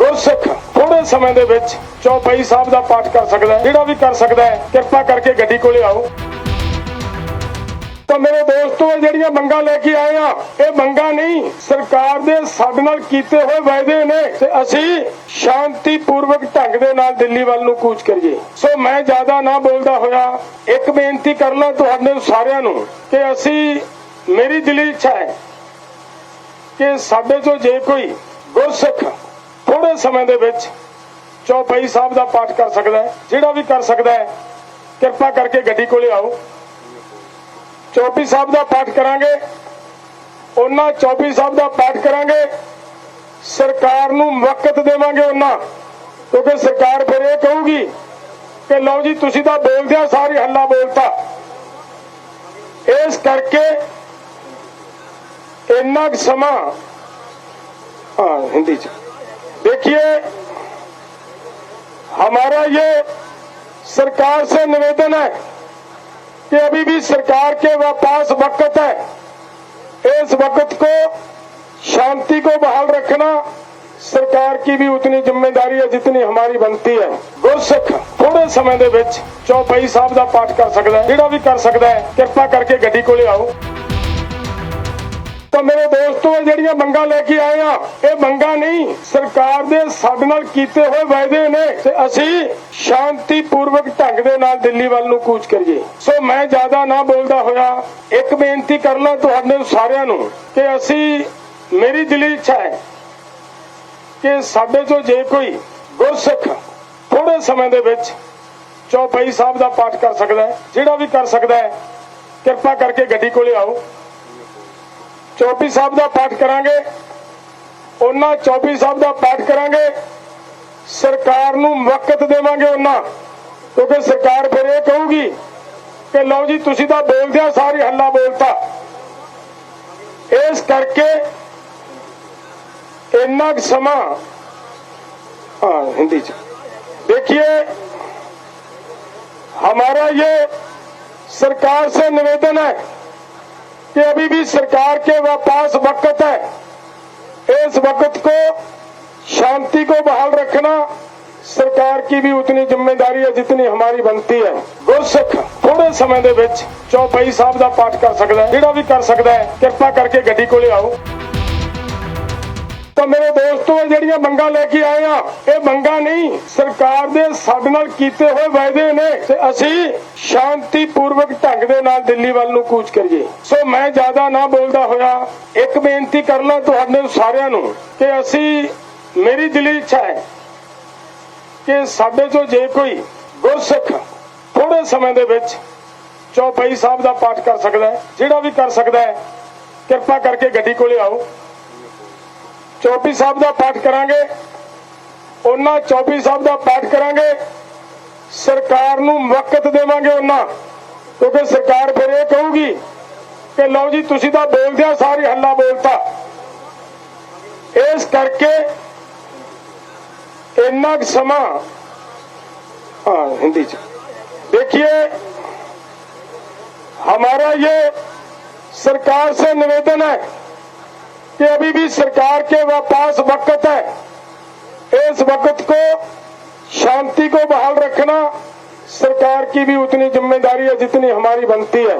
ਗੁਰਸਿੱਖ ਥੋੜੇ ਸਮੇਂ ਦੇ ਵਿੱਚ ਚੌਪਈ ਸਾਹਿਬ ਦਾ ਪਾਠ ਕਰ ਸਕਦਾ ਹੈ, ਜਿਹੜਾ ਵੀ ਕਰ ਸਕਦਾ ਹੈ, ਕਿਰਪਾ ਕਰਕੇ ਗੱਡੀ ਕੋਲੇ ਆਓ। ਤਾਂ ਮੇਰੇ ਦੋਸਤੋ, ਇਹ ਜਿਹੜੀਆਂ ਮੰਗਾਂ ਲੈ ਕੇ ਆਏ ਆ, ਇਹ ਮੰਗਾਂ ਨਹੀਂ, ਸਰਕਾਰ ਦੇ ਸਾਡੇ ਨਾਲ ਕੀਤੇ ਹੋਏ ਵਾਅਦੇ ਨੇ ਤੇ ਅਸੀਂ ਸ਼ਾਂਤੀਪੂਰਵਕ ਢੰਗ ਦੇ ਨਾਲ ਦਿੱਲੀ ਵੱਲ ਨੂੰ ਕੂਚ ਕਰੀਏ। ਸੋ ਮੈਂ ਜ਼ਿਆਦਾ ਨਾ ਬੋਲਦਾ ਹੋਇਆ, ਇੱਕ ਬੇਨਤੀ ਕਰ ਲਾਂ ਤੁਹਾਡੇ ਸਾਰਿਆਂ ਨੂੰ ਕਿ ਅਸੀਂ, ਮੇਰੀ ਦਿਲੀ ਇੱਛਾ ਹੈ ਕਿ ਸਾਡੇ ਚੋਂ ਜੇ ਕੋਈ ਗੁਰਸਿੱਖ ਸਮੇਂ ਦੇ ਵਿੱਚ ਚੌਪਾਈ ਸਾਹਿਬ ਦਾ ਪਾਠ ਕਰ ਸਕਦਾ ਜਿਹੜਾ ਵੀ ਕਰ ਸਕਦਾ ਹੈ, ਕਿਰਪਾ ਕਰਕੇ ਗੱਡੀ ਕੋਲੇ ਆਓ। ਚੌਪੀ ਸਾਹਿਬ ਦਾ ਪਾਠ ਕਰਾਂਗੇ। ਉਹਨਾਂ ਚੌਪੀ ਸਾਹਿਬ ਦਾ ਪਾਠ ਕਰਾਂਗੇ। ਸਰਕਾਰ ਨੂੰ ਵਕਤ ਦੇਵਾਂਗੇ ਉਹਨਾਂ, ਕਿਉਂਕਿ ਸਰਕਾਰ ਫਿਰ ਇਹ ਕਹੂਗੀ ਕਿ ਲਓ ਜੀ, ਤੁਸੀਂ ਤਾਂ ਬੋਲਦੇ ਆ ਸਾਰੀ ਹੱਲਾ ਬੋਲਤਾ। ਇਸ ਕਰਕੇ ਇੰਨਾ ਸਮਾਂ, ਹਾਂ, ਹਿੰਦੀ ਚ। देखिए हमारा ये सरकार से निवेदन है कि अभी भी सरकार के पास वक्त है इस वक्त को शांति को बहाल रखना ਸਰਕਾਰ ਕੀ ਵੀ ਉਤਨੀ ਜ਼ਿੰਮੇਵਾਰੀ ਹੈ ਜਿਤਨੀ ਹਮਾਰੀ ਬਣਤੀ ਹੈ ਗੁਰਸਿੱਖ ਥੋੜੇ ਸਮੇਂ ਦੇ ਵਿੱਚ ਚੌਪਈ ਸਾਹਿਬ ਦਾ ਪਾਠ ਕਰ ਸਕਦਾ ਹੈ ਜਿਹੜਾ ਵੀ ਕਰ ਸਕਦਾ ਹੈ ਕਿਰਪਾ ਕਰਕੇ ਗੱਡੀ ਕੋਲੇ ਆਓ ਤਾਂ ਮੇਰੇ ਦੋਸਤੋ ਇਹ ਜਿਹੜੀਆਂ ਮੰਗਾਂ ਲੈ ਕੇ ਆਏ ਆ, ਇਹ ਮੰਗਾਂ ਨਹੀਂ, ਸਰਕਾਰ ਦੇ ਸਾਡੇ ਨਾਲ ਕੀਤੇ ਹੋਏ ਵਾਅਦੇ ਨੇ ਤੇ ਅਸੀਂ ਸ਼ਾਂਤੀਪੂਰਵਕ ਢੰਗ ਦੇ ਨਾਲ ਦਿੱਲੀ ਵੱਲ ਨੂੰ ਕੂਚ ਕਰੀਏ। ਸੋ ਮੈਂ ਜ਼ਿਆਦਾ ਨਾ ਬੋਲਦਾ ਹੋਇਆ, ਇੱਕ ਬੇਨਤੀ ਕਰਨਾ ਤੁਹਾਡੇ ਸਾਰਿਆਂ ਨੂੰ ਕਿ ਅਸੀਂ, ਮੇਰੀ ਦਿਲੀ ਇੱਛਾ ਹੈ ਕਿ ਸਾਡੇ ਚੋਂ ਜੇ ਕੋਈ ਗੁਰਸਿੱਖ ਥੋੜੇ ਸਮੇਂ ਦੇ ਵਿੱਚ ਚੌਪਈ ਸਾਹਿਬ ਦਾ ਪਾਠ ਕਰ ਸਕਦਾ ਹੈ, ਜਿਹੜਾ ਵੀ ਕਰ ਸਕਦਾ ਹੈ, ਕਿਰਪਾ ਕਰਕੇ ਗੱਡੀ ਕੋਲੇ ਆਓ। ਚੌਪੀ ਸਾਹਿਬ ਦਾ ਪਾਠ ਕਰਾਂਗੇ ਉਹਨਾਂ ਚੌਪੀ ਸਾਹਿਬ ਦਾ ਪਾਠ ਕਰਾਂਗੇ ਸਰਕਾਰ ਨੂੰ ਵਕਤ ਦੇਵਾਂਗੇ ਉਹਨਾਂ ਕਿਉਂਕਿ ਸਰਕਾਰ ਫਿਰ ਇਹ ਕਹੂਗੀ ਕਿ ਲਓ ਜੀ ਤੁਸੀਂ ਤਾਂ ਬੋਲਦਿਆਂ ਸਾਰੀ ਹੱਲਾ ਬੋਲਤਾ ਇਸ ਕਰਕੇ ਇੰਨਾ ਕੁ ਸਮਾਂ हाँ हिंदी ਚ देखिए हमारा ये सरकार से निवेदन है कि अभी भी सरकार के पास वक्त है इस वक्त को शांति को बहाल रखना ਸਰਕਾਰ ਕੀ ਵੀ ਉਤਨੀ ਜ਼ਿੰਮੇਵਾਰੀ ਹੈ ਜਿਤਨੀ ਹਮਾਰੀ ਬਣਤੀ ਹੈ ਗੁਰਸਿੱਖ ਥੋੜੇ ਸਮੇਂ ਦੇ ਵਿੱਚ ਚੌਪਈ ਸਾਹਿਬ ਦਾ ਪਾਠ ਕਰ ਸਕਦਾ ਹੈ ਜਿਹੜਾ ਵੀ ਕਰ ਸਕਦਾ ਹੈ ਕਿਰਪਾ ਕਰਕੇ ਗੱਡੀ ਕੋਲੇ ਆਓ ਤਾਂ ਮੇਰੇ ਦੋਸਤੋ ਇਹ ਜਿਹੜੀਆਂ ਮੰਗਾਂ ਲੈ ਕੇ ਆਏ ਆ, ਇਹ ਮੰਗਾਂ ਨਹੀਂ, ਸਰਕਾਰ ਦੇ ਸਾਡੇ ਨਾਲ ਕੀਤੇ ਹੋਏ ਵਾਅਦੇ ਨੇ ਤੇ ਅਸੀਂ ਸ਼ਾਂਤੀਪੂਰਵਕ ਢੰਗ ਦੇ ਨਾਲ ਦਿੱਲੀ ਵੱਲ ਨੂੰ ਕੂਚ ਕਰੀਏ। ਸੋ ਮੈਂ ਜ਼ਿਆਦਾ ਨਾ ਬੋਲਦਾ ਹੋਇਆ, ਇੱਕ ਬੇਨਤੀ ਕਰਨਾ ਤੁਹਾਡੇ ਸਾਰਿਆਂ ਨੂੰ ਕਿ ਅਸੀਂ, ਮੇਰੀ ਦਿਲੀ ਇੱਛਾ ਹੈ ਕਿ ਸਾਡੇ ਚੋਂ ਜੇ ਕੋਈ ਗੁਰਸਿੱਖ ਥੋੜੇ ਸਮੇਂ ਦੇ ਵਿੱਚ ਚੌਪਈ ਸਾਹਿਬ ਦਾ ਪਾਠ ਕਰ ਸਕਦਾ ਹੈ, ਜਿਹੜਾ ਵੀ ਕਰ ਸਕਦਾ ਹੈ, ਕਿਰਪਾ ਕਰਕੇ ਗੱਡੀ ਕੋਲੇ ਆਓ। ਚੌਪੀ ਸਾਹਿਬ ਦਾ ਪਾਠ ਕਰਾਂਗੇ ਉਹਨਾਂ ਚੌਪੀ ਸਾਹਿਬ ਦਾ ਪਾਠ ਕਰਾਂਗੇ ਸਰਕਾਰ ਨੂੰ ਵਕਤ ਦੇਵਾਂਗੇ ਉਹਨਾਂ ਕਿਉਂਕਿ ਸਰਕਾਰ ਫਿਰ ਇਹ ਕਹੂਗੀ ਕਿ ਲਓ ਜੀ ਤੁਸੀਂ ਤਾਂ ਬੋਲਦਿਆਂ ਸਾਰੀ ਹੱਲਾ ਬੋਲਤਾ ਇਸ ਕਰਕੇ ਇੰਨਾ ਕੁ ਸਮਾਂ हाँ हिंदी ਚ देखिए हमारा ये सरकार से निवेदन है कि अभी भी सरकार के पास वक्त है। इस वक्त को शांति को बहाल रखना सरकार की भी उतनी ज़िम्मेदारी है जितनी हमारी बनती है।